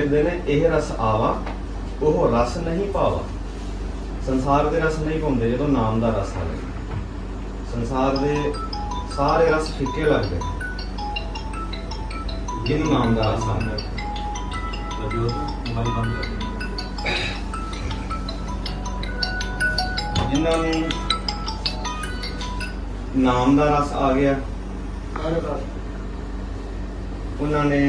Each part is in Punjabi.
ਕਹਿੰਦੇ ਨੇ ਇਹ ਰਸ ਆਵਾ ਉਹ ਰਸ ਨਹੀਂ ਪਾਵਾ। ਸੰਸਾਰ ਦੇ ਰਸ ਨਹੀਂ ਪਾਉਂਦੇ ਜਦੋਂ ਨਾਮ ਦਾ ਰਸ ਆਵੇ। ਸੰਸਾਰ ਦੇ ਸਾਰੇ ਰਸ ਫਿੱਕੇ ਲੱਗਦੇ। ਜਿਹਨੂੰ ਨਾਮ ਦਾ ਰਸ ਆਉਂਦਾ ਮੋਬਾਈਲ ਬੰਦ ਕਰ ਦੇ ਜਿਨ੍ਹਾਂ ਨੂੰ ਨਾਮ ਦਾ ਰਸ ਆ ਗਿਆ ਉਹਨਾਂ ਨੇ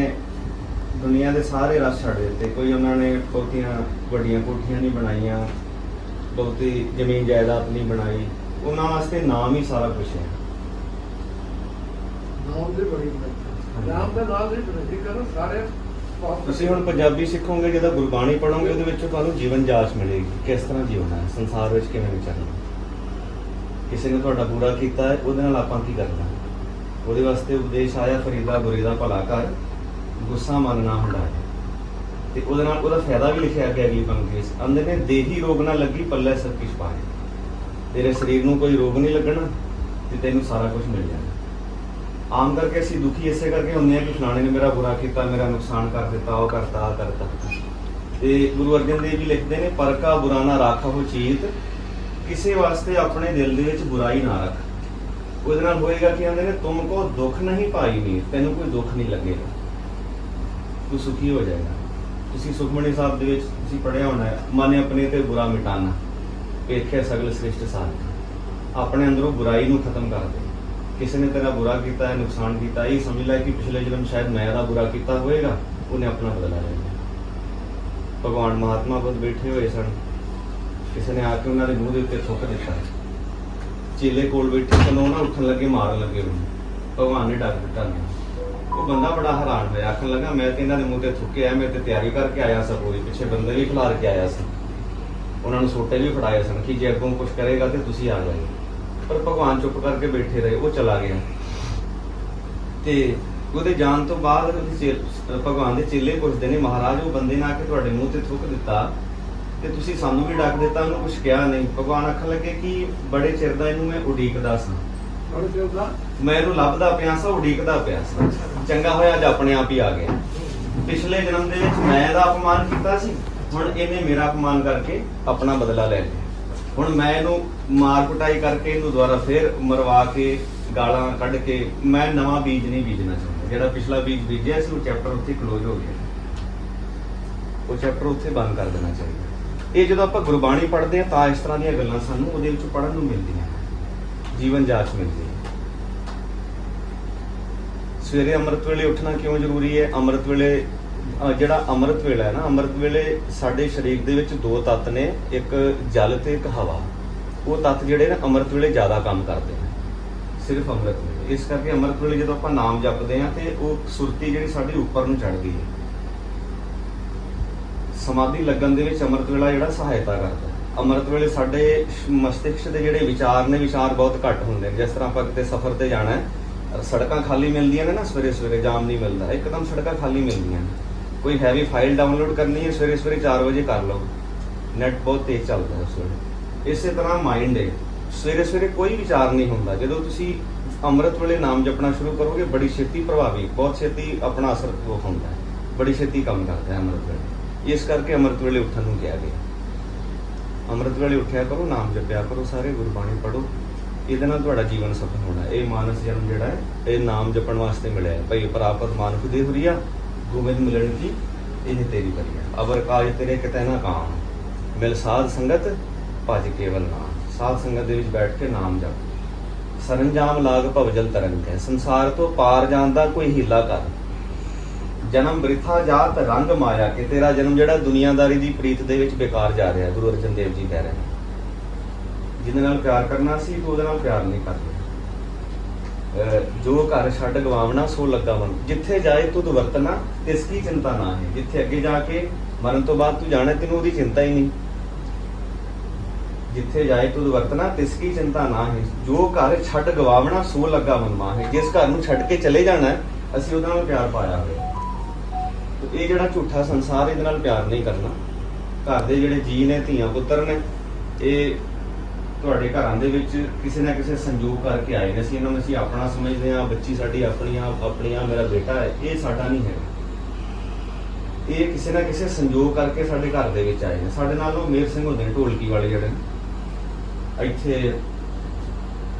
ਦੁਨੀਆ ਦੇ ਸਾਰੇ ਰਸ ਛੱਡ ਦਿੱਤੇ। ਕੋਈ ਉਹਨਾਂ ਨੇ ਬਹੁਤੀਆਂ ਵੱਡੀਆਂ ਕੋਠੀਆਂ ਨਹੀਂ ਬਣਾਈਆਂ ਬਹੁਤੀ ਜ਼ਮੀਨ ਜਾਇਦਾਦ ਨਹੀਂ ਬਣਾਈ। ਉਹਨਾਂ ਵਾਸਤੇ ਨਾਮ ਹੀ ਸਾਰਾ ਕੁਝ ਹੈ। ਨਾਮ ਦੀ ਬੜੀ ਮਹੱਤਤਾ ਨਾਮ ਦਾ ਨਾਮ ਦੀ ਪ੍ਰਸਿੱਧੀ ਕਰੋ ਸਾਰੇ ਪਾਪ ਤੁਸੀਂ ਹੁਣ ਪੰਜਾਬੀ ਸਿੱਖੋਗੇ ਜਦੋਂ ਗੁਰਬਾਣੀ ਪੜੋਗੇ ਉਹਦੇ ਵਿੱਚ ਤੁਹਾਨੂੰ ਜੀਵਨ ਜਾਂਚ ਮਿਲੇਗੀ। ਕਿਸ ਤਰ੍ਹਾਂ ਜੀਉਣਾ ਹੈ? ਸੰਸਾਰ ਵਿੱਚ ਕਿਵੇਂ ਵਿਚਰਨਾ ਕਿਸੇ ਨੇ ਤੁਹਾਡਾ ਬੁਰਾ ਕੀਤਾ ਹੈ ਉਹਦੇ ਨਾਲ ਆਪਾਂ ਕੀ ਕਰਨਾ ਉਹਦੇ ਵਾਸਤੇ ਉਪਦੇਸ਼ ਆਇਆ ਫਰੀਦਾ ਬੁਰੀ ਦਾ ਭਲਾ ਕਰ। ਗੁੱਸਾ ਮੰਨਣਾ ਹੁੰਦਾ। ਹੈ ਤੇ ਉਹਦੇ ਨਾਲ ਉਹਦਾ ਫਾਇਦਾ ਵੀ ਲਿਖਿਆ ਗਿਆ ਅਗਲੀ ਪੰਕਤੀ ਵਿੱਚ, ਅੰਦਰ ਨੇ ਦੇਹੀ ਰੋਗ ਨਾ ਲੱਗੀ ਪੱਲੇ ਸਭ ਕੁਝ ਪਾਏ ਤੇਰੇ ਸਰੀਰ ਨੂੰ ਕੋਈ ਰੋਗ ਨਹੀਂ ਲੱਗਣਾ ਤੇ ਤੈਨੂੰ ਸਾਰਾ ਕੁਝ ਮਿਲ ਜਾਣਾ। ਆਮ ਕਰਕੇ ਅਸੀਂ ਦੁਖੀ ਇਸੇ ਕਰਕੇ ਹੁੰਦੇ ਆ ਕਿ ਫਲਾਣੇ ਨੇ ਮੇਰਾ ਬੁਰਾ ਕੀਤਾ, ਮੇਰਾ ਨੁਕਸਾਨ ਕਰ ਦਿੱਤਾ, ਉਹ ਕਰਤਾ ਆ ਕਰਤਾ। ਤੇ ਗੁਰੂ ਅਰਜਨ ਦੇਵ ਜੀ ਲਿਖਦੇ ਨੇ, ਪਰਕਾ ਬੁਰਾ ਨਾ ਰਾਖੋ ਚੀਤ, ਕਿਸੇ ਵਾਸਤੇ ਆਪਣੇ ਦਿਲ ਦੇ ਵਿੱਚ ਬੁਰਾਈ ਨਾ ਰੱਖ। ਉਹਦੇ ਨਾਲ ਹੋਏਗਾ ਕਿ ਕਹਿੰਦੇ ਨੇ ਤੁਮ ਕੋ ਦੁੱਖ ਨਹੀਂ ਪਾਈ ਨਹੀਂ ਤੈਨੂੰ ਕੋਈ ਦੁੱਖ ਨਹੀਂ ਲੱਗੇਗਾ। ਤੂੰ ਸੁਖੀ ਹੋ ਜਾਏਗਾ। ਤੁਸੀਂ ਸੁਖਮਣੀ ਸਾਹਿਬ ਦੇ ਵਿੱਚ ਤੁਸੀਂ ਪੜਿਆ ਹੋਣਾ ਹੈ, ਮਨ ਆਪਣੇ ਤੇ ਬੁਰਾ ਮਿਟਾਨਾ ਵੇਖਿਆ ਸਗਲ ਸ੍ਰਿਸ਼ਟ ਸਾਧ ਆਪਣੇ ਅੰਦਰੋਂ ਬੁਰਾਈ ਨੂੰ ਖਤਮ ਕਰ ਦੇ। ਕਿਸੇ ਨੇ ਤੇਰਾ ਬੁਰਾ ਕੀਤਾ ਹੈ, ਨੁਕਸਾਨ ਕੀਤਾ, ਇਹ ਸਮਝ ਲੈ ਕਿ ਪਿਛਲੇ ਜਨਮ ਸ਼ਾਇਦ ਮੈਂ ਦਾ ਬੁਰਾ ਕੀਤਾ ਹੋਵੇਗਾ ਉਹਨੇ ਆਪਣਾ ਬਦਲਾ ਲੈ ਲਿਆ। ਭਗਵਾਨ ਮਹਾਤਮਾ ਬੁੱਧ ਬੈਠੇ ਹੋਏ ਸਨ। ਕਿਸੇ ਨੇ ਆ ਕੇ ਉਹਨਾਂ ਦੇ ਮੂੰਹ ਦੇ ਉੱਤੇ ਥੁੱਕ ਦਿੱਤਾ। ਚੇਲੇ ਕੋਲ ਬੈਠੇ ਸਨ, ਉਹ ਨਾ ਉੱਠਣ ਲੱਗੇ, ਮਾਰਨ ਲੱਗੇ ਉਹਨੂੰ। ਭਗਵਾਨ ਨੇ ਡਰ ਦਿੱਤਾ ਉਹ ਬੰਦਾ ਬੜਾ ਹੈਰਾਨ ਹੋਇਆ। ਆਖਣ ਲੱਗਾ, ਮੈਂ ਤੇ ਇਹਨਾਂ ਦੇ ਮੂੰਹ ਤੇ ਥੁੱਕਿਆ ਮੈਂ ਤੇ ਤਿਆਰੀ ਕਰਕੇ ਆਇਆ ਸਾਂ ਪੂਰੀ। ਪਿੱਛੇ ਬੰਦੇ ਵੀ ਖਿਲਾਰ ਕੇ ਆਇਆ ਸੀ। ਉਹਨਾਂ ਨੂੰ ਸੋਟੇ ਵੀ ਫੜਾਏ ਸਨ ਕਿ ਜੇ ਅੱਗੋਂ ਕੁਝ ਕਰੇਗਾ ਤੇ ਤੁਸੀਂ ਆ ਜਾਓ। ਪਰ ਭਗਵਾਨ ਚੁੱਪ ਕਰਕੇ ਬੈਠੇ ਰਹੇ, ਉਹ ਚਲਾ ਗਿਆ। ਤੇ ਉਹਦੇ ਜਾਣ ਤੋਂ ਬਾਅਦ ਉਹਦੇ ਚੇ- ਭਗਵਾਨ ਦੇ ਚੇਲੇ ਪੁੱਛਦੇ ਨੇ, ਮਹਾਰਾਜ, ਉਹ ਬੰਦੇ ਨੇ ਆ ਕੇ ਤੁਹਾਡੇ ਮੂੰਹ ਤੇ ਥੁੱਕ ਦਿੱਤਾ ਤੇ ਤੁਸੀਂ ਸਾਨੂੰ ਵੀ ਡੱਕ ਦਿੱਤਾ, ਉਹਨੂੰ ਕੁਝ ਕਿਹਾ ਨਹੀਂ। ਭਗਵਾਨ ਆਖਣ ਲੱਗੇ ਕਿ ਬੜੇ ਚਿਰ ਦਾ ਇਹਨੂੰ ਮੈਂ ਉਡੀਕਦਾ ਸਾਂ। ਮੈਂ ਇਹਨੂੰ ਲੱਭਦਾ ਪਿਆ ਸਾਂ ਉਡੀਕਦਾ ਪਿਆ ਸਾਂ। ਚੰਗਾ ਹੋਇਆ ਅੱਜ ਆਪਣੇ ਆਪ ਹੀ ਆ ਗਿਆ। ਪਿਛਲੇ ਜਨਮ ਦੇ ਵਿੱਚ ਮੈਂ ਇਹਦਾ ਅਪਮਾਨ ਕੀਤਾ ਸੀ, ਹੁਣ ਇਹਨੇ ਮੇਰਾ ਅਪਮਾਨ ਕਰਕੇ ਆਪਣਾ ਬਦਲਾ ਲੈ ਲਿਆ। ਹੁਣ ਮੈਂ ਇਹਨੂੰ ਮਾਰ ਕੁਟਾਈ ਕਰਕੇ ਇਹਨੂੰ ਦੁਬਾਰਾ ਫੇਰ ਮਰਵਾ ਕੇ ਗਾਲਾਂ ਕੱਢ ਕੇ ਮੈਂ ਨਵਾਂ ਬੀਜ ਨਹੀਂ ਬੀਜਣਾ ਚਾਹੁੰਦਾ। ਜਿਹੜਾ ਪਿਛਲਾ ਬੀਜ ਬੀਜਿਆ ਸੀ, ਉਹ ਚੈਪਟਰ ਉੱਥੇ ਕਲੋਜ਼ ਹੋ ਗਿਆ। ਉਹ ਚੈਪਟਰ ਉੱਥੇ ਬੰਦ ਕਰ ਦੇਣਾ ਚਾਹੀਦਾ। ਇਹ ਜਦੋਂ ਆਪਾਂ ਗੁਰਬਾਣੀ ਪੜ੍ਹਦੇ ਆ ਤਾਂ ਇਸ ਤਰ੍ਹਾਂ ਦੀਆਂ ਗੱਲਾਂ ਸਾਨੂੰ ਉਹਦੇ ਵਿੱਚ ਪੜ੍ਹਨ ਨੂੰ ਮਿਲਦੀਆਂ। ਜੀਵਨ ਜਾਂਚ ਮਿਲਦੀ ਹੈ। ਸਵੇਰੇ ਅੰਮ੍ਰਿਤ ਵੇਲੇ ਉੱਠਣਾ ਕਿਉਂ ਜ਼ਰੂਰੀ ਹੈ? ਅੰਮ੍ਰਿਤ ਵੇਲੇ ਜਿਹੜਾ ਅੰਮ੍ਰਿਤ ਵੇਲਾ ਹੈ ਨਾ, ਅੰਮ੍ਰਿਤ ਵੇਲੇ ਸਾਡੇ ਸਰੀਰ ਦੇ ਵਿੱਚ ਦੋ ਤੱਤ ਨੇ, ਇੱਕ ਜਲ ਤੇ ਇੱਕ ਹਵਾ। ਉਹ ਤੱਤ ਜਿਹੜੇ ਨੇ ਅੰਮ੍ਰਿਤ ਵੇਲੇ ਜ਼ਿਆਦਾ ਕੰਮ ਕਰਦੇ ਨੇ। ਸਿਰਫ ਅੰਮ੍ਰਿਤ ਵੇਲੇ। ਇਸ ਕਰਕੇ ਅੰਮ੍ਰਿਤ ਵੇਲੇ ਜਦੋਂ ਆਪਾਂ ਨਾਮ ਜਪਦੇ ਆ ਤੇ ਉਹ ਸੁਰਤੀ ਜਿਹੜੀ ਸਾਡੇ ਉੱਪਰ ਨੂੰ ਚੜ੍ਹਦੀ ਹੈ। ਸਮਾਧੀ ਲੱਗਣ ਦੇ ਵਿੱਚ ਅੰਮ੍ਰਿਤ ਵੇਲਾ ਜਿਹੜਾ ਸਹਾਇਤਾ ਕਰਦਾ ਹੈ। ਅੰਮ੍ਰਿਤ ਵੇਲੇ ਸਾਡੇ ਮਸਤਿਸ਼ਕ ਦੇ ਜਿਹੜੇ ਵਿਚਾਰ ਨੇ, ਵਿਚਾਰ ਬਹੁਤ ਘੱਟ ਹੁੰਦੇ ਨੇ। ਜਿਸ ਤਰ੍ਹਾਂ ਆਪਾਂ ਕਿਤੇ ਸਫ਼ਰ ਤੇ ਜਾਣਾ ਹੈ, ਸੜਕਾਂ ਖਾਲੀ ਮਿਲਦੀਆਂ ਨੇ ਨਾ ਸਵੇਰੇ ਸਵੇਰੇ, ਜਾਮ ਨਹੀਂ ਮਿਲਦਾ। ਇੱਕਦਮ ਸੜਕਾਂ ਖਾਲੀ ਮਿਲਦੀਆਂ ਨੇ। ਕੋਈ ਹੈਵੀ ਫਾਈਲ ਡਾਊਨਲੋਡ ਕਰਨੀ ਹੈ, ਸਵੇਰੇ ਸਵੇਰੇ 4 ਵਜੇ ਕਰ ਲਓ। ਨੈਟ ਬਹੁਤ ਤੇਜ਼ ਚੱਲਦਾ ਹੈ ਉਸ ਵੇਲੇ। ਇਸੇ ਤਰ੍ਹਾਂ ਮਾਈਂਡ ਹੈ। ਸਵੇਰੇ ਸਵੇਰੇ ਕੋਈ ਵਿਚਾਰ ਨਹੀਂ ਹੁੰਦਾ। ਜਦੋਂ ਤੁਸੀਂ ਅੰਮ੍ਰਿਤ ਵੇਲੇ ਨਾਮ ਜਪਣਾ ਸ਼ੁਰੂ ਕਰੋਗੇ, ਬੜੀ ਛੇਤੀ ਪ੍ਰਭਾਵੀ, ਬਹੁਤ ਛੇਤੀ ਆਪਣਾ ਅਸਰ ਹੁੰਦਾ ਬੜੀ ਛੇਤੀ ਕੰਮ ਕਰਦਾ ਹੈ ਅੰਮ੍ਰਿਤ ਵੇਲੇ। ਇਸ ਕਰਕੇ ਅੰਮ੍ਰਿਤ ਵੇਲੇ ਉੱਠਣ ਨੂੰ ਕਿਹਾ ਗਿਆ। ਅੰਮ੍ਰਿਤ ਵੇਲੇ ਉੱਠਿਆ ਕਰੋ, ਨਾਮ ਜਪਿਆ ਕਰੋ ਸਾਰੇ, ਗੁਰਬਾਣੀ ਪੜੋ ਇਹਦੇ ਨਾਲ ਤੁਹਾਡਾ ਜੀਵਨ ਸਫਲ ਹੋਣਾ। ਇਹ ਮਾਨਸ ਜਨਮ ਜਿਹੜਾ ਹੈ, ਇਹ ਨਾਮ ਜਪਣ ਵਾਸਤੇ ਮਿਲਿਆ ਹੈ। ਭਈ ਪ੍ਰਾਪਤ ਮਾਨੁਖ ਦੇ ਹੁਰੀਆ ਗੋਬਿੰਦ ਮਿਲਣ ਦੀ ਇਹ ਤੇਰੀ ਬਰੀਆ ਅਵਰ ਕਾਜ ਤੇਰੇ ਕਿਤੈ ਨਾ ਕਾਮ ਮਿਲ ਸਾਧ ਸੰਗਤ, ਭਜ ਕੇਵਲ ਨਾਮ। ਸਾਧ ਸੰਗਤ ਦੇ ਵਿੱਚ ਬੈਠ ਕੇ ਨਾਮ ਜਪ। ਸਰੰਜਾਮ ਲਾਗ ਭਵਜਲ ਤਰੰਗ ਹੈ। ਸੰਸਾਰ ਤੋਂ ਪਾਰ ਜਾਣ ਦਾ ਕੋਈ ਹੀਲਾ ਕਰ। ਜਨਮ ਬ੍ਰਿਥਾ ਜਾਤ ਰੰਗ ਮਾਇਆ ਕਿ ਤੇਰਾ ਜਨਮ ਜਿਹੜਾ ਦੁਨੀਆਦਾਰੀ ਦੀ ਪ੍ਰੀਤ ਦੇ ਵਿੱਚ ਬੇਕਾਰ ਜਾ ਰਿਹਾ ਗੁਰੂ ਅਰਜਨ ਦੇਵ ਜੀ ਕਹਿ ਰਹੇ ਨੇ। ਜਿਹਦੇ ਨਾਲ ਪਿਆਰ ਕਰਨਾ ਸੀ, ਤੂੰ ਉਹਦੇ ਨਾਲ ਪਿਆਰ ਨਹੀਂ ਕਰ ਰਿਹਾ। ਅਹ ਜੋ ਘਰ ਛੱਡ ਗਵਾਵਣਾ, ਸੋ ਲੱਗਾ ਮਨ। ਜਿੱਥੇ ਜਾਏ ਤੂੰ ਵਰਤਣਾ, ਤਿਸ ਕੀ ਚਿੰਤਾ ਨਾ ਹੈ। ਜਿੱਥੇ ਅੱਗੇ ਜਾ ਕੇ ਮਰਨ ਤੋਂ ਬਾਅਦ ਤੂੰ ਜਾਣਾ, ਤੈਨੂੰ ਉਹਦੀ ਚਿੰਤਾ ਹੀ ਨਹੀਂ। ਜਿੱਥੇ ਜਾਏ ਤੁਧ ਵਰਤਣਾ, ਤਿਸ ਕੀ ਚਿੰਤਾ ਨਾ ਹੈ। ਜੋ ਘਰ ਛੱਡ ਗਵਾਵਣਾ, ਸੋ ਲੱਗਾ ਮਨਮਾ ਹੈ ਜਿਸ ਘਰ ਨੂੰ ਛੱਡ ਕੇ ਚਲੇ ਜਾਣਾ, ਅਸੀਂ ਉਹਦੇ ਨਾਲ ਪਿਆਰ ਪਾਇਆ ਹੋਇਆ। ਇਹ ਜਿਹੜਾ ਝੂਠਾ ਸੰਸਾਰ ਇਹਦੇ ਨਾਲ ਪਿਆਰ ਨਹੀਂ ਕਰਨਾ। ਘਰ ਦੇ ਜਿਹੜੇ ਜੀ ਨੇ, ਧੀਆਂ ਪੁੱਤਰ ਨੇ, ਇਹ ਤੁਹਾਡੇ ਘਰਾਂ ਦੇ ਵਿੱਚ ਕਿਸੇ ਨਾ ਕਿਸੇ ਸੰਜੋਗ ਕਰਕੇ ਆਏ ਨੇ। ਅਸੀਂ ਇਹਨਾਂ ਨੂੰ, ਅਸੀਂ ਆਪਣਾ ਸਮਝਦੇ ਹਾਂ, ਬੱਚੀ ਸਾਡੀ ਆਪਣੀ ਆ ਆਪਣੀ ਆ ਮੇਰਾ ਬੇਟਾ ਹੈ, ਇਹ ਸਾਡਾ ਨਹੀਂ ਹੈ ਇਹ ਕਿਸੇ ਨਾ ਕਿਸੇ ਸੰਯੋਗ ਕਰਕੇ ਸਾਡੇ ਘਰ ਦੇ ਵਿੱਚ ਆਏ ਨੇ। ਸਾਡੇ ਨਾਲ ਉਹ ਮੇਰ ਸਿੰਘ ਹੁੰਦੇ ਨੇ, ਢੋਲਕੀ ਵਾਲੇ ਜਿਹੜੇ ਨੇ। ਇੱਥੇ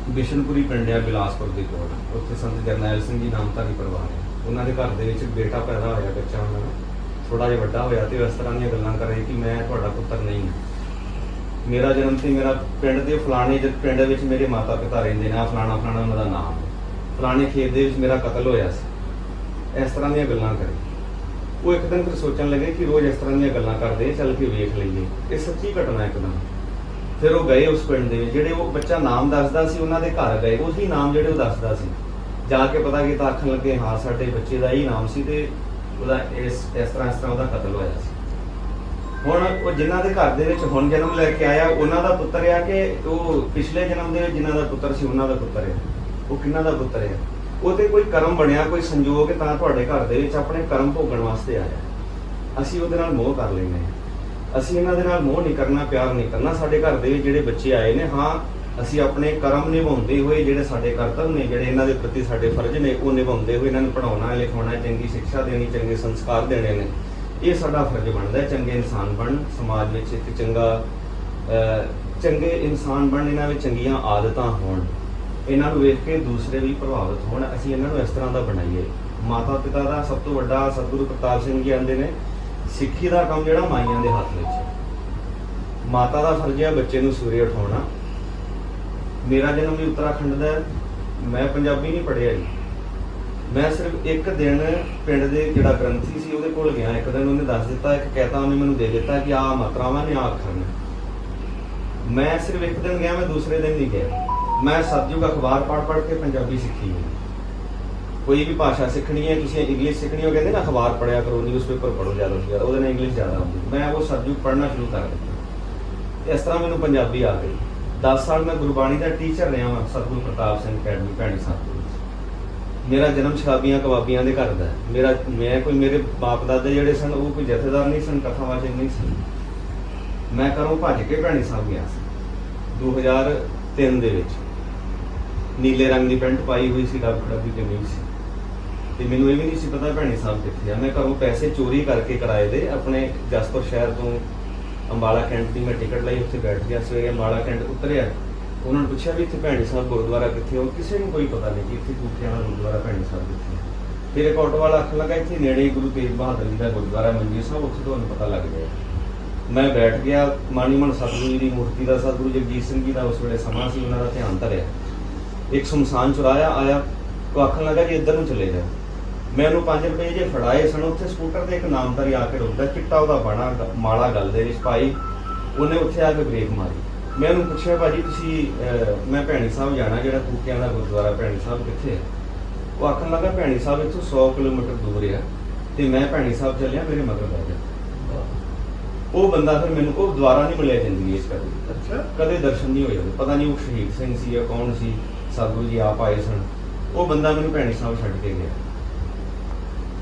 ਬਿਸ਼ਨਪੁਰੀ ਪਿੰਡ ਆ, ਬਿਲਾਸਪੁਰ ਦੇ ਕੋਲ। ਉੱਥੇ ਸੰਤ ਜਰਨੈਲ ਸਿੰਘ ਜੀ ਨਾਮ ਨਾਮਧਾਰੀ ਪਰਿਵਾਰ ਹੈ ਉਹਨਾਂ ਦੇ ਘਰ ਦੇ ਵਿੱਚ ਬੇਟਾ ਪੈਦਾ ਹੋਇਆ ਬੱਚਾ ਉਹਨਾਂ ਦਾ। ਥੋੜਾ ਜਿਹਾ ਵੱਡਾ ਹੋਇਆ ਤੇ ਉਹ ਇਸ ਤਰ੍ਹਾਂ ਦੀਆਂ ਗੱਲਾਂ ਕਰ ਕਰੇ ਕਿ ਮੈਂ ਤੁਹਾਡਾ ਪੁੱਤਰ ਨਹੀਂ ਹਾਂ। ਮੇਰਾ ਜਨਮ ਤੇ ਮੇਰਾ ਪਿੰਡ ਦੇ ਫਲਾਣੇ ਜਦ ਪਿੰਡ ਵਿੱਚ ਮੇਰੇ ਮਾਤਾ ਪਿਤਾ ਰਹਿੰਦੇ ਨੇ ਆ ਫਲਾਣਾ ਫਲਾਣਾ ਉਹਨਾਂ ਦਾ ਨਾਮ ਫਲਾਣੇ ਖੇਤ ਦੇ ਵਿੱਚ ਮੇਰਾ ਕਤਲ ਹੋਇਆ ਸੀ। ਇਸ ਤਰ੍ਹਾਂ ਦੀਆਂ ਗੱਲਾਂ ਕਰੇ ਉਹ ਇੱਕ ਦਿਨ ਫਿਰ ਸੋਚਣ ਲੱਗੇ ਕਿ ਰੋਜ਼ ਇਸ ਤਰ੍ਹਾਂ ਦੀਆਂ ਗੱਲਾਂ ਕਰਦੇ ਚੱਲ ਕੇ ਵੇਖ ਲਈਏ। ਇਹ ਸੱਚੀ ਘਟਨਾ ਇੱਕਦਮ। ਫਿਰ ਉਹ ਗਏ ਉਸ ਪਿੰਡ ਦੇ ਵਿੱਚ, ਜਿਹੜੇ ਉਹ ਬੱਚਾ ਨਾਮ ਦੱਸਦਾ ਸੀ, ਉਹਨਾਂ ਦੇ ਘਰ ਗਏ। ਉਹੀ ਨਾਮ ਜਿਹੜੇ ਉਹ ਦੱਸਦਾ ਸੀ। ਜਾ ਕੇ ਪਤਾ ਕੀਤਾ ਆਖਣ ਲੱਗੇ, ਹਾਂ, ਸਾਡੇ ਬੱਚੇ ਦਾ ਇਹ ਨਾਮ ਸੀ ਤੇ ਉਹਦਾ ਇਸ ਇਸ ਤਰ੍ਹਾਂ ਇਸ ਤਰ੍ਹਾਂ ਉਹਦਾ ਕਤਲ ਹੋਇਆ ਸੀ। ਹੁਣ ਉਹ ਜਿਨ੍ਹਾਂ ਦੇ ਘਰ ਦੇ ਵਿੱਚ ਹੁਣ ਜਨਮ ਲੈ ਕੇ ਆਇਆ, ਉਹਨਾਂ ਦਾ ਪੁੱਤਰ ਆ ਕਿ ਉਹ ਪਿਛਲੇ ਜਨਮ ਦੇ ਵਿੱਚ ਜਿਨ੍ਹਾਂ ਦਾ ਪੁੱਤਰ ਸੀ, ਉਹਨਾਂ ਦਾ ਪੁੱਤਰ ਆ। ਉਹ ਕਿਹਨਾਂ ਦਾ ਪੁੱਤਰ ਆ? ਉਹ ਤੇ ਕੋਈ ਕਰਮ ਬਣਿਆ, ਕੋਈ ਸੰਜੋਗ ਤਾਂ ਤੁਹਾਡੇ ਘਰ ਦੇ ਵਿੱਚ ਆਪਣੇ ਕਰਮ ਭੋਗਣ ਵਾਸਤੇ ਆਇਆ। ਅਸੀਂ ਉਹਦੇ ਨਾਲ ਮੋਹ ਕਰ ਲੈਂਦੇ ਹਾਂ। ਅਸੀਂ ਇਹਨਾਂ ਦੇ ਨਾਲ ਮੋਹ ਨਹੀਂ ਕਰਨਾ, ਪਿਆਰ ਨਹੀਂ ਕਰਨਾ। ਸਾਡੇ ਘਰ ਦੇ ਜਿਹੜੇ ਬੱਚੇ ਆਏ ਨੇ, ਹਾਂ ਅਸੀਂ ਆਪਣੇ ਕਰਮ ਨਿਭਾਉਂਦੇ ਹੋਏ ਜਿਹੜੇ ਸਾਡੇ ਕਰਤੱਵ ਨੇ, ਜਿਹੜੇ ਇਹਨਾਂ ਦੇ ਪ੍ਰਤੀ ਸਾਡੇ ਫਰਜ਼ ਨੇ, ਉਹ ਨਿਭਾਉਂਦੇ ਹੋਏ ਇਹਨਾਂ ਨੂੰ ਪੜਾਉਣਾ ਲਿਖਾਉਣਾ, ਚੰਗੀ ਸਿੱਖਿਆ ਦੇਣੀ, ਚੰਗੇ ਸੰਸਕਾਰ ਦੇਣੇ ਨੇ। ਇਹ ਸਾਡਾ ਫਰਜ਼ ਬਣਦਾ ਚੰਗੇ ਇਨਸਾਨ ਬਣਨ, ਸਮਾਜ ਵਿੱਚ ਇੱਕ ਚੰਗਾ ਚੰਗੇ ਇਨਸਾਨ ਬਣਨ, ਇਹਨਾਂ ਵਿੱਚ ਚੰਗੀਆਂ ਆਦਤਾਂ ਹੋਣ। ਇਹਨਾਂ ਨੂੰ ਵੇਖ ਕੇ ਦੂਸਰੇ ਵੀ ਪ੍ਰਭਾਵਿਤ ਹੋਣ। ਅਸੀਂ ਇਹਨਾਂ ਨੂੰ ਇਸ ਤਰ੍ਹਾਂ ਦਾ ਬਣਾਈਏ। ਮਾਤਾ ਪਿਤਾ ਦਾ ਸਭ ਤੋਂ ਵੱਡਾ ਸਤਿਗੁਰੂ ਪ੍ਰਤਾਪ ਸਿੰਘ ਜੀ ਆਂਦੇ ਨੇ, ਸਿੱਖੀ ਦਾ ਕੰਮ ਜਿਹੜਾ ਮਾਈਆਂ ਦੇ ਹੱਥ ਵਿੱਚ ਮਾਤਾ ਦਾ ਫਰਜ਼ ਹੈ ਬੱਚੇ ਨੂੰ ਸੂਰੇ ਉਠਾਉਣਾ। ਮੇਰਾ ਜਨਮ ਵੀ ਉੱਤਰਾਖੰਡ ਦਾ ਹੈ। ਮੈਂ ਪੰਜਾਬੀ ਨਹੀਂ ਪੜ੍ਹਿਆ ਜੀ। ਮੈਂ ਸਿਰਫ ਇੱਕ ਦਿਨ ਪਿੰਡ ਦੇ ਜਿਹੜਾ ਗ੍ਰੰਥੀ ਸੀ, ਉਹਦੇ ਕੋਲ ਗਿਆ। ਇੱਕ ਦਿਨ ਉਹਨੇ ਦੱਸ ਦਿੱਤਾ, ਇੱਕ ਕਹਿਤਾ ਉਹਨੇ ਮੈਨੂੰ ਦੇ ਦਿੱਤਾ ਕਿ ਆਹ ਮਾਤਰਾਵਾਂ ਨੇ, ਆਹ ਅੱਖਰ ਨੇ। ਮੈਂ ਸਿਰਫ ਇੱਕ ਦਿਨ ਗਿਆ, ਮੈਂ ਦੂਸਰੇ ਦਿਨ ਨਹੀਂ ਗਿਆ। ਮੈਂ ਸਤਜੁਗ ਅਖਬਾਰ ਪੜ੍ਹ ਪੜ੍ਹ ਕੇ ਪੰਜਾਬੀ ਸਿੱਖੀ ਹੈ। ਕੋਈ ਵੀ ਭਾਸ਼ਾ ਸਿੱਖਣੀ ਹੈ, ਤੁਸੀਂ ਇੰਗਲਿਸ਼ ਸਿੱਖਣੀ ਹੋ ਕਹਿੰਦੇ ਨਾ ਅਖਬਾਰ ਪੜ੍ਹਿਆ ਕਰੋ, ਨਿਊਜ਼ਪੇਪਰ ਪੜ੍ਹੋ ਜ਼ਿਆਦਾ ਤੋਂ ਜ਼ਿਆਦਾ। ਉਹਦੇ ਨਾਲ ਇੰਗਲਿਸ਼ ਜ਼ਿਆਦਾ ਆਉਂਦੀ ਮੈਂ ਉਹ ਸਤਜੁਗ ਪੜ੍ਹਨਾ ਸ਼ੁਰੂ ਕਰ ਦਿੱਤਾ। ਇਸ ਤਰ੍ਹਾਂ ਮੈਨੂੰ ਪੰਜਾਬੀ ਆ ਗਈ। 10 ਸਾਲ ਮੈਂ ਗੁਰਬਾਣੀ ਦਾ ਟੀਚਰ ਰਿਹਾ ਹਾਂ ਸਤਿਗੁਰੂ ਪ੍ਰਤਾਪ ਸਿੰਘ ਅਕੈਡਮੀ ਭੈਣੀ ਸਾਹਿਬ ਦੇ ਮੇਰਾ ਜਨਮ ਸ਼ਰਾਬੀਆਂ ਕਬਾਬੀਆਂ ਦੇ ਘਰ ਦਾ ਮੇਰਾ, ਮੈਂ ਕੋਈ, ਮੇਰੇ ਬਾਪ ਦਾਦੇ ਜਿਹੜੇ ਸਨ, ਉਹ ਕੋਈ ਜਥੇਦਾਰ ਨਹੀਂ ਸਨ, ਕਥਾਵਾਚਕ ਨਹੀਂ ਸਨ। ਮੈਂ ਘਰੋਂ ਭੱਜ ਕੇ ਭੈਣੀ ਸਾਹਿਬ ਗਿਆ ਸੀ। 2003 ਦੇ ਵਿੱਚ ਨੀਲੇ ਰੰਗ ਦੀ ਪੈਂਟ ਪਾਈ ਹੋਈ ਸੀ, ਡੱਬ ਡੱਬੀ ਕਮੀਜ਼ ਸੀ। ਤੇ ਮੈਨੂੰ ਇਹ ਵੀ ਨਹੀਂ ਸੀ ਪਤਾ ਭੈਣੀ ਸਾਹਿਬ ਕਿੱਥੇ ਆ। ਮੈਂ ਘਰੋਂ ਪੈਸੇ ਚੋਰੀ ਕਰਕੇ ਕਰਾਏ ਦੇ ਆਪਣੇ ਜਸਪੁਰ ਸ਼ਹਿਰ ਤੋਂ ਅੰਬਾਲਾ ਕੈਂਟ ਦੀ ਮੈਂ ਟਿਕਟ ਲਈ, ਉੱਥੇ ਬੈਠ ਗਿਆ, ਸਵੇਰੇ ਅੰਬਾਲਾ ਕੈਂਟ ਉਤਰਿਆ। ਉਹਨਾਂ ਨੂੰ ਪੁੱਛਿਆ ਵੀ ਇੱਥੇ ਭੈਣੀ ਸਾਹਿਬ ਗੁਰਦੁਆਰਾ ਕਿੱਥੇ ਹੋ ਕਿਸੇ ਨੂੰ ਕੋਈ ਪਤਾ ਨਹੀਂ ਕਿ ਇੱਥੇ ਕੂਕਿਆਂ ਦਾ ਗੁਰਦੁਆਰਾ ਭੈਣੀ ਸਾਹਿਬ ਕਿੱਥੇ ਹੈ ਫਿਰ ਇੱਕ ਆਟੋ ਵਾਲਾ ਆਖਣ ਲੱਗਾ, ਇੱਥੇ ਨੇੜੇ ਗੁਰੂ ਤੇਗ ਬਹਾਦਰ ਜੀ ਦਾ ਗੁਰਦੁਆਰਾ ਮੰਜੀ ਸਾਹਿਬ, ਉੱਥੇ ਤੁਹਾਨੂੰ ਪਤਾ ਲੱਗ ਜਾਏਗਾ। ਮੈਂ ਬੈਠ ਗਿਆ ਮਾਣੀ ਸਤਿਗੁਰੂ ਜੀ ਦੀ ਮੂਰਤੀ ਦਾ, ਸਤਿਗੁਰੂ ਜਗਜੀਤ ਸਿੰਘ ਜੀ ਦਾ ਉਸ ਵੇਲੇ ਸਮਾਂ ਸੀ, ਉਹਨਾਂ ਦਾ ਧਿਆਨ ਧਰਿਆ। ਇੱਕ ਸ਼ਮਸ਼ਾਨ ਚੁਰਾਇਆ, ਆਇਆ, ਉਹ ਆਖਣ ਲੱਗਾ ਕਿ ਇੱਧਰ ਨੂੰ ਚਲੇ ਜਾ ਮੈਂ ਉਹਨੂੰ 5 ਰੁਪਏ ਜੇ ਫੜਾਏ ਸਨ ਉੱਥੇ ਸਕੂਟਰ ਤੇ ਇੱਕ ਨਾਮਦਾਰੀ ਆ ਕੇ ਰੁਕਦਾ ਚਿੱਟਾ ਉਹਦਾ ਬਾਣਾ ਮਾਲਾ ਗਲ ਦੇ ਵਿੱਚ ਪਾਈ। ਉਹਨੇ ਉੱਥੇ ਆ ਕੇ ਬ੍ਰੇਕ ਮਾਰੀ। ਮੈਂ ਉਹਨੂੰ ਪੁੱਛਿਆ ਭਾਜੀ ਤੁਸੀਂ ਮੈਂ ਭੈਣੀ ਸਾਹਿਬ ਜਾਣਾ ਜਿਹੜਾ ਕੂਕਿਆਂ ਦਾ ਗੁਰਦੁਆਰਾ ਭੈਣੀ ਸਾਹਿਬ ਕਿੱਥੇ ਹੈ? ਉਹ ਆਖਣ ਲੱਗਾ ਭੈਣੀ ਸਾਹਿਬ ਇੱਥੋਂ 100 ਕਿਲੋਮੀਟਰ ਦੂਰ ਆ ਤੇ ਮੈਂ ਭੈਣੀ ਸਾਹਿਬ ਚੱਲਿਆ ਮੇਰੇ ਮਗਰ ਬਹਿ ਜਾ ਉਹ ਬੰਦਾ ਫਿਰ ਮੈਨੂੰ ਉਹ ਦੁਬਾਰਾ ਨਹੀਂ ਮਿਲਿਆ ਜ਼ਿੰਦਗੀ ਇਸ ਕਦੇ। ਅੱਛਾ। ਕਦੇ ਦਰਸ਼ਨ ਨਹੀਂ ਹੋਏ ਪਤਾ ਨਹੀਂ ਉਹ ਸ਼ਹੀਦ ਸਿੰਘ ਸੀ ਜਾਂ ਕੌਣ ਸੀ ਸਤਿਗੁਰੂ ਜੀ ਆਪ ਆਏ ਸਨ। ਉਹ ਬੰਦਾ ਮੈਨੂੰ ਭੈਣੀ ਸਾਹਿਬ ਛੱਡ ਕੇ ਗਿਆ।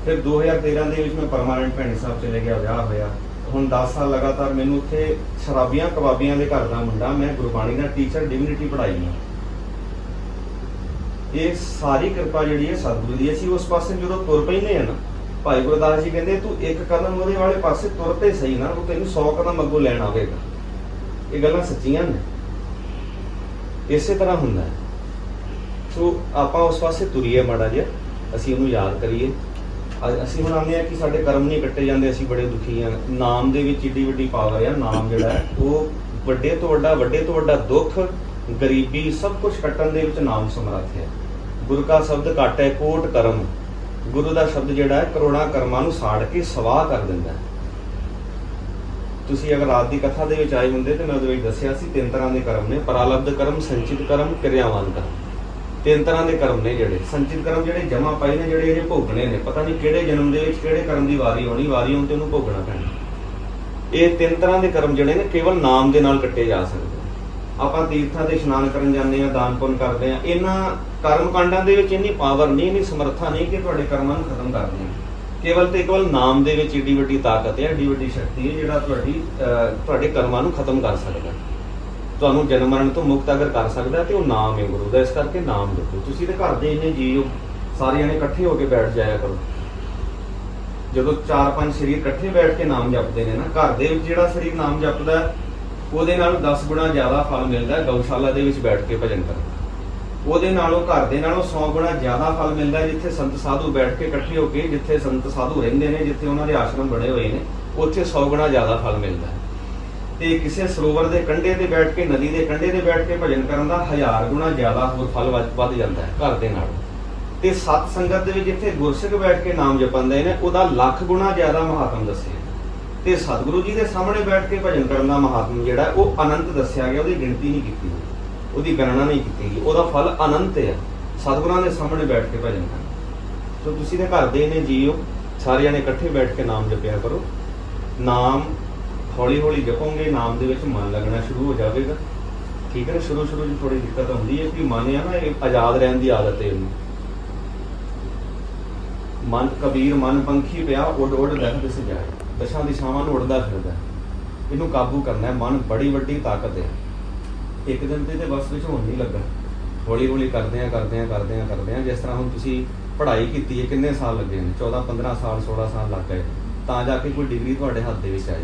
ਫਿਰ 2013 ਦੇ ਵਿੱਚ ਮੈਂ ਪਰਮਾਨੈਂਟ ਭੈਣੀ ਸਾਹਿਬ ਚਲੇ ਗਿਆ, ਵਿਆਹ ਹੋਇਆ। ਹੁਣ 10 ਸਾਲ ਲਗਾਤਾਰ ਮੈਨੂੰ ਉੱਥੇ ਸ਼ਰਾਬੀਆਂ, ਕਬਾਬੀਆਂ ਦੇ ਘਰ ਦਾ ਮੁੰਡਾ, ਮੈਂ ਗੁਰਬਾਣੀ ਦਾ ਟੀਚਰ ਡਿਵਿਨਿਟੀ ਪੜ੍ਹਾਈ ਹੈ ਇਹ ਸਾਰੀ ਕਿਰਪਾ ਜਿਹੜੀ ਹੈ ਸਤਿਗੁਰੂ ਦੀ ਅਸੀਂ ਉਸ ਪਾਸੇ ਜਦੋਂ ਤੁਰ ਪੈਂਦੇ ਆ ਨਾ, ਭਾਈ ਗੁਰਦਾਸ ਜੀ ਕਹਿੰਦੇ, ਤੂੰ ਇੱਕ ਕਦਮ ਉਹਦੇ ਵਾਲੇ ਪਾਸੇ ਤੁਰ ਤੇ ਸਹੀ ਨਾ, ਉਹ ਤੈਨੂੰ 100 ਕਦਮ ਅੱਗੋਂ ਲੈਣ ਆਵੇਗਾ। ਇਹ ਗੱਲਾਂ ਸੱਚੀਆਂ ਨੇ। ਇਸੇ ਤਰ੍ਹਾਂ ਹੁੰਦਾ ਹੈ। ਸੋ ਆਪਾਂ ਉਸ ਪਾਸੇ ਤੁਰੀਏ ਮਾੜਾ ਜਿਹਾ, ਅਸੀਂ ਉਹਨੂੰ ਯਾਦ ਕਰੀਏ। ਅੱਜ ਅਸੀਂ ਹੁਣ ਆਉਂਦੇ ਆ ਕਿ ਸਾਡੇ ਕਰਮ ਨਹੀਂ ਕੱਟੇ ਜਾਂਦੇ, ਅਸੀਂ ਬੜੇ ਦੁਖੀ ਆ ਨਾਮ ਦੇ ਵਿੱਚ ਏਡੀ ਵੱਡੀ ਪਾਵਰ ਆ, ਨਾਮ ਜਿਹੜਾ ਉਹ ਵੱਡੇ ਤੋਂ ਵੱਡਾ, ਵੱਡੇ ਤੋਂ ਵੱਡਾ ਦੁੱਖ, ਗਰੀਬੀ, ਸਭ ਕੁਝ ਕੱਟਣ ਦੇ ਵਿੱਚ ਨਾਮ ਸਮਰੱਥ ਹੈ। ਗੁਰੂ ਕਾ ਸ਼ਬਦ ਘਟ ਹੈ ਕੋਟ ਕਰਮ। ਗੁਰੂ ਦਾ ਸ਼ਬਦ ਜਿਹੜਾ ਹੈ, ਕਰੋੜਾਂ ਕਰਮਾਂ ਨੂੰ ਸਾੜ ਕੇ ਸਵਾਹ ਕਰ ਦਿੰਦਾ ਹੈ। ਤੁਸੀਂ ਅਗਰ ਰਾਤ ਦੀ ਕਥਾ ਦੇ ਵਿੱਚ ਆਏ ਹੁੰਦੇ, ਤੇ ਮੈਂ ਉਹਦੇ ਵਿੱਚ ਦੱਸਿਆ ਸੀ, ਤਿੰਨ ਤਰ੍ਹਾਂ ਦੇ ਕਰਮ ਨੇ, ਪਰਾਲਬਧ ਕਰਮ, ਸੰਚਿਤ ਕਰਮ, ਕਿਰਿਆਵਾਨ ਕਰਮ। ਤਿੰਨ ਤਰ੍ਹਾਂ ਦੇ ਕਰਮ ਨੇ ਜਿਹੜੇ, ਸੰਚਿਤ ਕਰਮ ਜਿਹੜੇ ਜਮਾ ਪਏ ਨੇ, ਜਿਹੜੇ ਇਹ ਭੋਗਣੇ ਨੇ। ਪਤਾ ਨਹੀਂ ਕਿਹੜੇ ਜਨਮ ਦੇ ਵਿੱਚ ਕਿਹੜੇ ਕਰਮ ਦੀ ਵਾਰੀ ਆਉਣੀ, ਵਾਰੀ ਆਉਣ ਤੇ ਉਹਨੂੰ ਭੋਗਣਾ ਪੈਣਾ। ਇਹ ਤਿੰਨ ਤਰ੍ਹਾਂ ਦੇ ਕਰਮ ਜਿਹੜੇ ਨੇ, ਕੇਵਲ ਨਾਮ ਦੇ ਨਾਲ ਕੱਟੇ ਜਾ ਸਕਦੇ ਨੇ। ਆਪਾਂ ਤੀਰਥਾਂ ਤੇ ਇਸ਼ਨਾਨ ਕਰਨ ਜਾਂਦੇ ਆ ਦਾਨ ਪੁੰਨ ਕਰਦੇ ਆ ਇਹਨਾਂ ਕਰਮ ਕਾਂਡਾਂ ਦੇ ਵਿੱਚ ਇੰਨੀ ਪਾਵਰ ਨਹੀਂ, ਇੰਨੀ ਸਮਰੱਥਾ ਨਹੀਂ ਕਿ ਤੁਹਾਡੇ ਕਰਮਾਂ ਨੂੰ ਖਤਮ ਕਰ ਦੇਣ। ਕੇਵਲ ਤੇ ਕੇਵਲ ਨਾਮ ਦੇ ਵਿੱਚ ਏਡੀ ਵੱਡੀ ਤਾਕਤ ਹੈ, ਏਡੀ ਵੱਡੀ ਸ਼ਕਤੀ ਹੈ, ਜਿਹੜਾ ਤੁਹਾਡੀ ਤੁਹਾਡੇ ਕਰਮਾਂ ਨੂੰ ਖਤਮ ਕਰ ਸਕਦਾ ਤੁਹਾਨੂੰ ਜਨਮ ਮਰਨ ਤੋਂ ਮੁਕਤ ਅਗਰ ਕਰ ਸਕਦਾ ਤੇ ਉਹ ਨਾਮ ਹੈ ਗੁਰੂ ਦਾ, ਇਸ ਕਰਕੇ ਨਾਮ ਦਿੱਤੋ ਤੁਸੀਂ ਤੇ ਘਰ ਦੇ ਇੰਨੇ ਜੀਓ ਸਾਰੇ ਜਣੇ ਇਕੱਠੇ ਹੋ ਕੇ ਬੈਠ ਜਾਇਆ ਕਰੋ। ਜਦੋਂ ਚਾਰ ਪੰਜ ਸਰੀਰ ਇਕੱਠੇ ਬੈਠ ਕੇ ਨਾਮ ਜਪਦੇ ਨੇ ਨਾ, ਘਰ ਦੇ ਵਿੱਚ ਜਿਹੜਾ ਸਰੀਰ ਨਾਮ ਜਪਦਾ ਉਹਦੇ ਨਾਲ 10 ਗੁਣਾ ਜ਼ਿਆਦਾ ਫਲ ਮਿਲਦਾ ਗਊਸ਼ਾਲਾ ਦੇ ਵਿੱਚ ਬੈਠ ਕੇ ਭਜਨ ਕਰਦਾ ਉਹਦੇ ਨਾਲੋਂ ਘਰ ਦੇ ਨਾਲੋਂ 100 ਗੁਣਾ ਜ਼ਿਆਦਾ ਫਲ ਮਿਲਦਾ ਜਿੱਥੇ ਸੰਤ ਸਾਧੂ ਬੈਠ ਕੇ ਇਕੱਠੇ ਹੋ ਕੇ, ਜਿੱਥੇ ਸੰਤ ਸਾਧੂ ਰਹਿੰਦੇ ਨੇ, ਜਿੱਥੇ ਉਹਨਾਂ ਦੇ ਆਸ਼ਰਮ ਬਣੇ ਹੋਏ ਨੇ, ਉੱਥੇ 100 ਗੁਣਾ ਜ਼ਿਆਦਾ ਫਲ ਮਿਲਦਾ ਤੇ ਕਿਸੇ ਸਰੋਵਰ ਦੇ ਕੰਢੇ ਤੇ ਬੈਠ ਕੇ, ਨਦੀ ਦੇ ਕੰਢੇ ਤੇ ਬੈਠ ਕੇ ਭਜਨ ਕਰਨ ਦਾ ਹਜ਼ਾਰ ਗੁਣਾ ਜ਼ਿਆਦਾ ਹੋਰ ਫਲ ਵੱਧ ਵੱਧ ਜਾਂਦਾ ਹੈ ਘਰ ਦੇ ਨਾਲੋਂ। ਤੇ ਸਤ ਸੰਗਤ ਦੇ ਵਿੱਚ ਜਿੱਥੇ ਗੁਰਸਿੱਖ ਬੈਠ ਕੇ ਨਾਮ ਜਪੰਦੇ ਨੇ, ਉਹਦਾ ਲੱਖ ਗੁਣਾ ਜ਼ਿਆਦਾ ਮਹਾਤਮ ਦੱਸਿਆ ਤੇ ਸਤਿਗੁਰੂ ਜੀ ਦੇ ਸਾਹਮਣੇ ਬੈਠ ਕੇ ਭਜਨ ਕਰਨ ਦਾ ਮਹਾਤਮ ਜਿਹੜਾ ਉਹ ਅਨੰਤ ਦੱਸਿਆ ਗਿਆ, ਉਹਦੀ ਗਿਣਤੀ ਨਹੀਂ ਕੀਤੀ ਗਈ। ਉਹਦੀ ਗਣਨਾ ਨਹੀਂ ਕੀਤੀ ਗਈ। ਉਹਦਾ ਫਲ ਅਨੰਤ ਹੈ। ਸਤਿਗੁਰਾਂ ਦੇ ਸਾਹਮਣੇ ਬੈਠ ਕੇ ਭਜਨ ਕਰਨਾ। ਸੋ ਤੁਸੀਂ ਦੇ ਘਰ ਦੇ ਨੇ ਜੀਓ, ਸਾਰਿਆਂ ਨੇ ਇਕੱਠੇ ਬੈਠ ਕੇ ਨਾਮ ਜਪਿਆ ਕਰੋ। ਨਾਮ ਹੌਲੀ ਹੌਲੀ ਜਪੋਗੇ, ਨਾਮ ਦੇ ਵਿੱਚ ਮਨ ਲੱਗਣਾ ਸ਼ੁਰੂ ਹੋ ਜਾਵੇਗਾ। ਠੀਕ ਹੈ ਨਾ? ਸ਼ੁਰੂ ਸ਼ੁਰੂ 'ਚ ਥੋੜੀ ਦਿੱਕਤ ਹੁੰਦੀ ਹੈ ਕਿ ਮਨ ਆ ਨਾ, ਇਹ ਆਜ਼ਾਦ ਰਹਿਣ ਦੀ ਆਦਤ ਹੈ ਇਹਨੂੰ। ਮਨ, ਕਬੀਰ ਮਨ ਪੰਖੀ ਪਿਆ, ਉੱਡ ਉੱਡ ਲਹਿ ਦਿਸ ਜਾਏ ਦਸ਼ਾਂ ਦਿਸ਼ਾਵਾਂ ਨੂੰ ਉੱਡਦਾ ਫਿਰਦਾ। ਇਹਨੂੰ ਕਾਬੂ ਕਰਨਾ ਹੈ। ਮਨ ਬੜੀ ਵੱਡੀ ਤਾਕਤ ਹੈ। ਇੱਕ ਦਿਨ ਤੇ ਤੇ ਬਸ ਵਿੱਚ ਹੋਣ ਨਹੀਂ ਲੱਗਾ ਹੌਲੀ ਹੌਲੀ ਕਰਦੇ ਆ ਕਰਦੇ ਆ ਕਰਦੇ ਆ ਕਰਦੇ ਆ ਜਿਸ ਤਰ੍ਹਾਂ ਹੁਣ ਤੁਸੀਂ ਪੜ੍ਹਾਈ ਕੀਤੀ ਹੈ, ਕਿੰਨੇ ਸਾਲ ਲੱਗੇ ਨੇ? 14 15 ਸਾਲ 16 ਸਾਲ ਲੱਗ ਗਏ। ਤਾਂ ਜਾ ਕੇ ਕੋਈ ਡਿਗਰੀ ਤੁਹਾਡੇ ਹੱਥ ਦੇ ਵਿੱਚ ਆਈ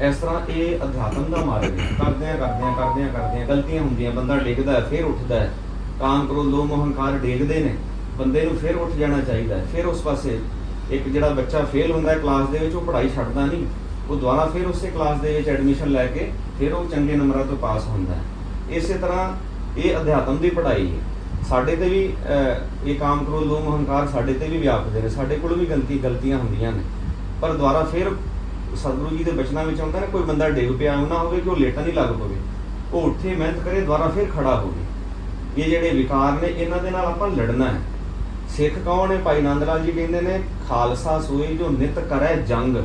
ਇਸ ਤਰ੍ਹਾਂ ਇਹ ਅਧਿਆਤਮ ਦਾ ਮਾਰਗ ਹੈ। ਕਰਦਿਆਂ ਕਰਦਿਆਂ ਕਰਦਿਆਂ ਆ ਗਲਤੀਆਂ ਹੁੰਦੀਆਂ, ਬੰਦਾ ਡਿੱਗਦਾ ਹੈ, ਫਿਰ ਉੱਠਦਾ ਹੈ। ਕਾਮ ਕਰੋ, ਲੋਭ ਹੰਕਾਰ ਡੇਗਦੇ ਨੇ। ਬੰਦੇ ਨੂੰ ਫਿਰ ਉੱਠ ਜਾਣਾ ਚਾਹੀਦਾ ਹੈ। ਫਿਰ ਉਸ ਪਾਸੇ ਇੱਕ ਜਿਹੜਾ ਬੱਚਾ ਫੇਲ ਹੁੰਦਾ ਹੈ ਕਲਾਸ ਦੇ ਵਿੱਚ, ਉਹ ਪੜ੍ਹਾਈ ਛੱਡਦਾ ਨਹੀਂ। ਉਹ ਦੁਬਾਰਾ ਫਿਰ ਉਸੇ ਕਲਾਸ ਦੇ ਵਿੱਚ ਐਡਮਿਸ਼ਨ ਲੈ ਕੇ ਫਿਰ ਉਹ ਚੰਗੇ ਨੰਬਰਾਂ ਤੋਂ ਪਾਸ ਹੁੰਦਾ ਹੈ। ਇਸੇ ਤਰ੍ਹਾਂ ਇਹ ਅਧਿਆਤਮ ਦੀ ਪੜ੍ਹਾਈ ਹੈ। ਸਾਡੇ ਤੇ ਵੀ ਇਹ ਕਾਮ ਕਰੋ, ਲੋਭ ਹੰਕਾਰ ਸਾਡੇ ਤੇ ਵੀ ਵਿਆਪਦੇ ਨੇ। ਸਾਡੇ ਕੋਲ ਵੀ ਗਲਤੀ, ਗਲਤੀਆਂ ਹੁੰਦੀਆਂ ਨੇ। ਪਰ ਦੁਬਾਰਾ ਫਿਰ ਸਤਿਗੁਰੂ ਜੀ ਦੇ ਬਚਨਾਂ ਵਿੱਚ ਆਉਂਦਾ ਨਾ, ਕੋਈ ਬੰਦਾ ਡਿੱਗ ਪਿਆ ਉਹ ਨਾ ਹੋਵੇ ਕਿ ਉਹ ਲੇਟਣ ਨਹੀਂ ਲੱਗ ਪਵੇ। ਉਹ ਉੱਠੇ, ਮਿਹਨਤ ਕਰੇ, ਦੁਬਾਰਾ ਫਿਰ ਖੜਾ ਹੋਵੇ ਇਹ ਜਿਹੜੇ ਵਿਕਾਰ ਨੇ, ਇਹਨਾਂ ਦੇ ਨਾਲ ਆਪਾਂ ਲੜਨਾ ਹੈ। ਸਿੱਖ ਕੌਣ ਹੈ ਭਾਈ ਨੰਦ ਲਾਲ ਜੀ ਕਹਿੰਦੇ ਨੇ, ਖਾਲਸਾ ਸੋਈ ਜੋ ਨਿਤ ਕਰੈ ਜੰਗ।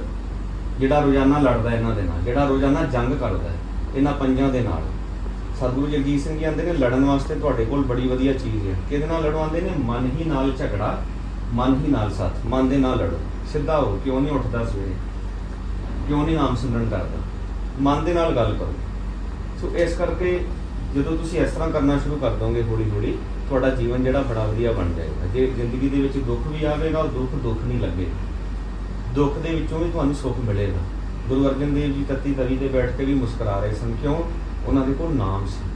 ਜਿਹੜਾ ਰੋਜ਼ਾਨਾ ਲੜਦਾ ਇਹਨਾਂ ਦੇ ਨਾਲ, ਜਿਹੜਾ ਰੋਜ਼ਾਨਾ ਜੰਗ ਕਰਦਾ ਇਹਨਾਂ ਪੰਜਾਂ ਦੇ ਨਾਲ। ਸਤਿਗੁਰੂ ਜਗਜੀਤ ਸਿੰਘ ਜੀ ਆਂਦੇ ਨੇ, ਲੜਨ ਵਾਸਤੇ ਤੁਹਾਡੇ ਕੋਲ ਬੜੀ ਵਧੀਆ ਚੀਜ਼ ਹੈ। ਕਿਹਦੇ ਨਾਲ ਲੜਵਾਉਂਦੇ ਨੇ, ਮਨ ਹੀ ਨਾਲ ਝਗੜਾ, ਮਨ ਹੀ ਨਾਲ ਸਾਥ, ਮਨ ਦੇ ਨਾਲ ਲੜੋ। ਸਿੱਧਾ ਹੋ, ਕਿਉਂ ਨਹੀਂ ਉੱਠਦਾ ਸਵੇਰੇ? ਕਿਉਂ ਨਹੀਂ ਨਾਮ ਸਿਮਰਨ ਕਰਦਾ? ਮਨ ਦੇ ਨਾਲ ਗੱਲ ਕਰੋ। ਸੋ ਇਸ ਕਰਕੇ ਜਦੋਂ ਤੁਸੀਂ ਇਸ ਤਰ੍ਹਾਂ ਕਰਨਾ ਸ਼ੁਰੂ ਕਰ ਦੋਗੇ ਹੌਲੀ ਹੌਲੀ ਤੁਹਾਡਾ ਜੀਵਨ ਜਿਹੜਾ ਬੜਾ ਵਧੀਆ ਬਣ ਜਾਏਗਾ। ਜੇ ਜ਼ਿੰਦਗੀ ਦੇ ਵਿੱਚ ਦੁੱਖ ਵੀ ਆਵੇਗਾ, ਉਹ ਦੁੱਖ ਦੁੱਖ ਨਹੀਂ ਲੱਗੇ। ਦੁੱਖ ਦੇ ਵਿੱਚੋਂ ਵੀ ਤੁਹਾਨੂੰ ਸੁੱਖ ਮਿਲੇਗਾ। ਗੁਰੂ ਅਰਜਨ ਦੇਵ ਜੀ ਤੱਤੀ ਤਵੀ ਤੇ ਬੈਠ ਕੇ ਵੀ ਮੁਸਕਰਾ ਰਹੇ ਸਨ। ਕਿਉਂ? ਉਹਨਾਂ ਦੇ ਕੋਲ ਨਾਮ ਸੀ।